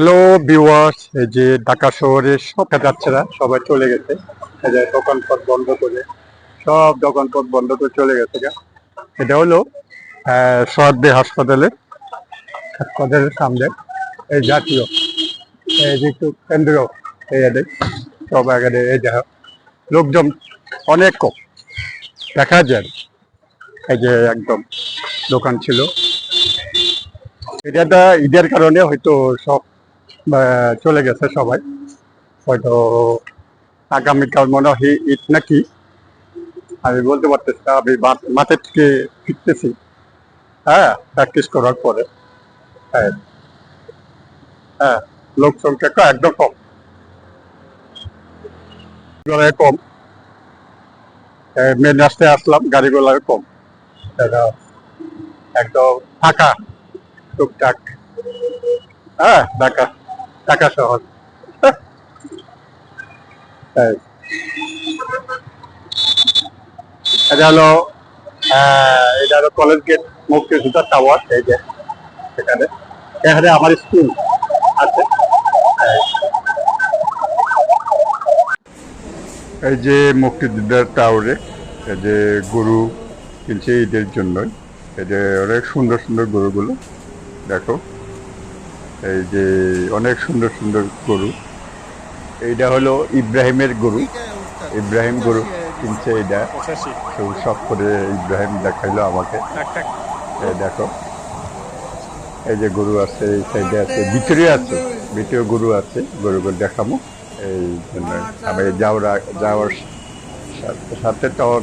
Hello viewers এই যে ঢাকা শহরের সব যাচ্ছেরা সবাই চলে গেছে। এই যে দোকানপাট বন্ধ করে সব দোকানপাট বন্ধ করে চলে গেছে। এটা হলো আহ, সোহাদ্দি হাসপাতালের হাসপাতালের সামনে এই জাতীয় এই যে একটু কেন্দ্র এই সব এখানে এই দেখা লোকজন অনেক কম। দেখা যায় এই যে একদম দোকান ছিল। এটা ঈদের কারণে হয়তো সব চলে গেছে সবাই। হয়তো আগামীকাল মনে হয় ঈদ নাকি? আমি বলতে পারতেছি না, আমি মা- মাঠের থেকে ফিরতেছি। হ্যাঁ প্র্যাকটিস করার পরে। হ্যাঁ। হ্যাঁ লোক সংখ্যা একদম কম। কম। মেন রাস্তায় আসলাম, গাড়িগুলো কম। একদম ফাঁকা। টুকটাক। হ্যাঁ ঢাকা। শহর এই। এটা হলো এটা হলো কলেজ গেট মুক্তিযোদ্ধা টাওয়ার এই যে এখানে এখানে আমার স্কুল আছে। এই যে মুক্তিযোদ্ধার টাওয়ারে এই যে গরু কিনছে ঈদের জন্যই এই যে অনেক সুন্দর সুন্দর গরুগুলো, দেখো এই যে অনেক সুন্দর সুন্দর গরু। এইটা হলো ইব্রাহিমের গরু। ইব্রাহিম গরু কিনছে এইটা। সব করে ইব্রাহিম দেখাইলো আমাকে। এই দেখো। এই যে গরু আছে এই সাইডে আছে ভিতরে আছে ভিতরে গরু আছে গরুগুলো দেখাবো এই জন্য আমি যাওয়ার আগ- যাওয়ার সাথে তখন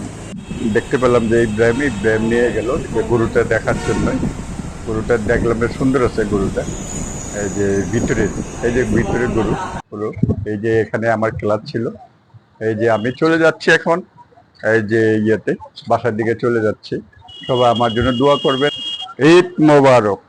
দেখতে পেলাম যে ইব্রাহিম ইব্রাহিম নিয়ে গেল যে গরুটা দেখার জন্য। গরুটা দেখলাম বেশ সুন্দর আছে গরুটা। যে ভিতরের এই যে ভিতরের গরু হলো, এই যে এখানে আমার ক্লাস ছিল। এই যে আমি চলে যাচ্ছি এখন, এই যে ইয়েতে, বাসার দিকে চলে যাচ্ছি। সবাই আমার জন্য দোয়া করবেন। ঈদ মোবারক।